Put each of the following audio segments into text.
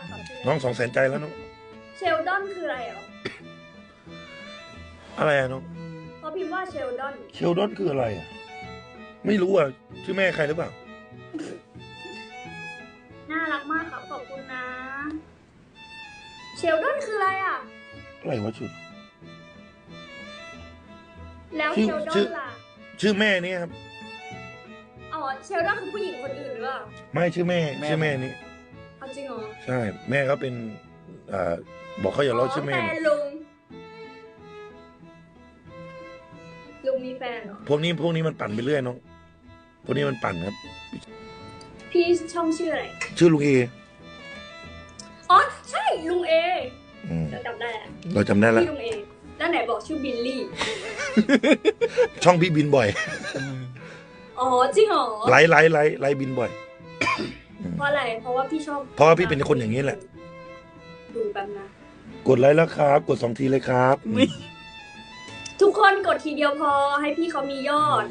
ากครับพี่น้องสองแสนใจแล้วน้องเชลดอนคืออะไรเหรออะไรอะน้องเขาพิมพ์ว่าเชลดอนเชลดอนคืออะไรอะไม่รู้อะชื่อแม่ใครหรือเปล่า น่ารักมากครับขอบคุณนะ เชลดอนคืออะไรอะอะไรวะชื่อแล้วชื่เชอลดอชื่นอล่ะ ชื่อแม่นี่ครับ อ๋อ เชลดอนคือผู้หญิงคนอื่นหรือเปล่า ไม่ชื่อแม่ แม่ ชื่อแม่นี่เอา จริงเหรอใช่ แม่เขาเป็นอ่าบอกเขาอย่าล้อชื่อแม่แฟนลุง ลุงมีแฟนเหรอ พวกนี้พวกนี้มันปั่นไปเรื่อยน้องพวกนี้มันปั่นครับ พี่ช่องชื่ออะไร ชื่อลุงเออ๋อ ใช่ ลุงเออืมเราจำได้แล้วเราจำได้แล้ว พี่ลุงเอแล้วไหนบอกชื่อบิลลี่ ช่องพี่บินบ่อย อ๋อ จริงเหรอ ไลฟ์ไลฟ์ไลฟ์ไลฟ์บินบ่อย เพราะอะไร เพราะว่าพี่ชอบเพราะว่าพี่เป็นคนอย่างนี้แหละ ดูแป๊บนะ กดไลค์แล้วครับ กดสองทีเลยครับทุกคนกดทีเดียวพอให้พี่เขามียอด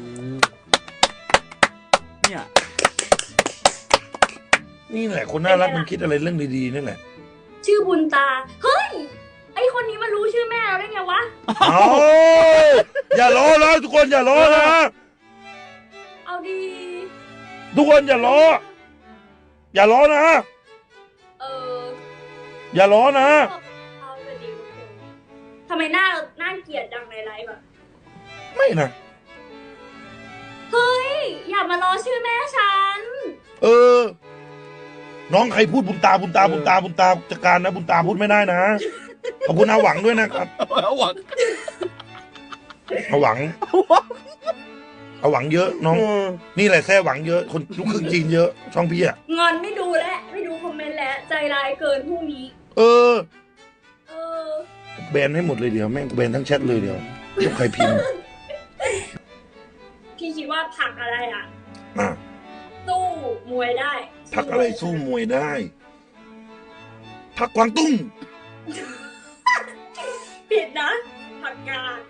เนี่ย นี่แหละ คนน่ารักมันคิดอะไรเรื่องดีๆนี่แหละชื่อบุญตา เฮ้ย ไอคนนี้มันรู้ชื่อแม่เราได้ไงวะ เอาอย่าล้อนะทุกคนอย่าล้อนะเอาดี ทุกคนอย่าล้อ อย่าล้อนะ เอออย่าล้อนะ เอาไปดีทุกคนทำไมหน้าเราหน้าเกลียดดังในไลฟ์อะไม่นะ เฮ้ย อย่ามาล้อชื่อแม่ฉัน เออ น้องใครพูดบุญตาบุญตาบุญตาบุญตาจัดการนะ บุญตาพูดไม่ได้นะ ขอบคุณอาหวังด้วยนะครับ เอาหวัง อาหวังอาหวัง เยอะน้องนี่แหละแท้หวังเยอะ คนลูกครึ่งจีนเยอะ ช่องพี่อะ งอนไม่ดูแล้วไม่ดูคอมเมนต์แล้วใจร้ายเกินพรุ่งนี้ เออ เออ แบนให้หมดเลยเดี๋ยวแม่งแบนทั้งแชทเลยเดี๋ยวทุกใครพิมพ์ พี่คิดว่าผักอะไรอะ อะตู้มวยได้พักอะไรสู้มวยได้พักกวางตุ้ง ผิดนะ ผักกาด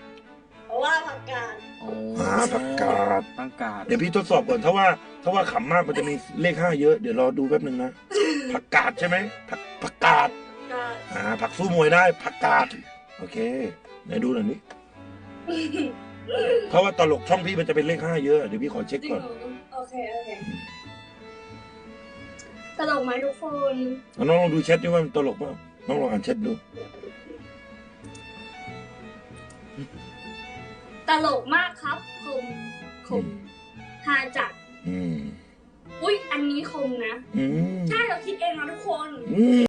เพราะว่าผักกาดโอ้หา ผักกาดตั้งกาดเดี๋ยวพี่ทดสอบก่อน ถ้าว่า ถ้าว่าขำมากมันจะมีเลขห้าเยอะ เดี๋ยวรอดูแป๊บหนึ่งนะ ผักกาดใช่ไหมผักผักกาดกาดอ่า ผักสู้มวยได้ ผักกาด โอเค ไหนดูหน่อยนี่เพราะว่าตลกช่องพี่มันจะเป็นเลขห้าเยอะ เดี๋ยวพี่ขอเช็คจริงก่อนเหรอโอเค โอเค ตลกไหมทุกคนเอาน้องลองดูแชทดิว่ามันตลกเปล่าน้องลองอ่านแชทดู ตลกมากครับ คมคมฮาจัดอืม อุ้ยอันนี้คมนะ อืม ใช่เราคิดเองนะทุกคน อืม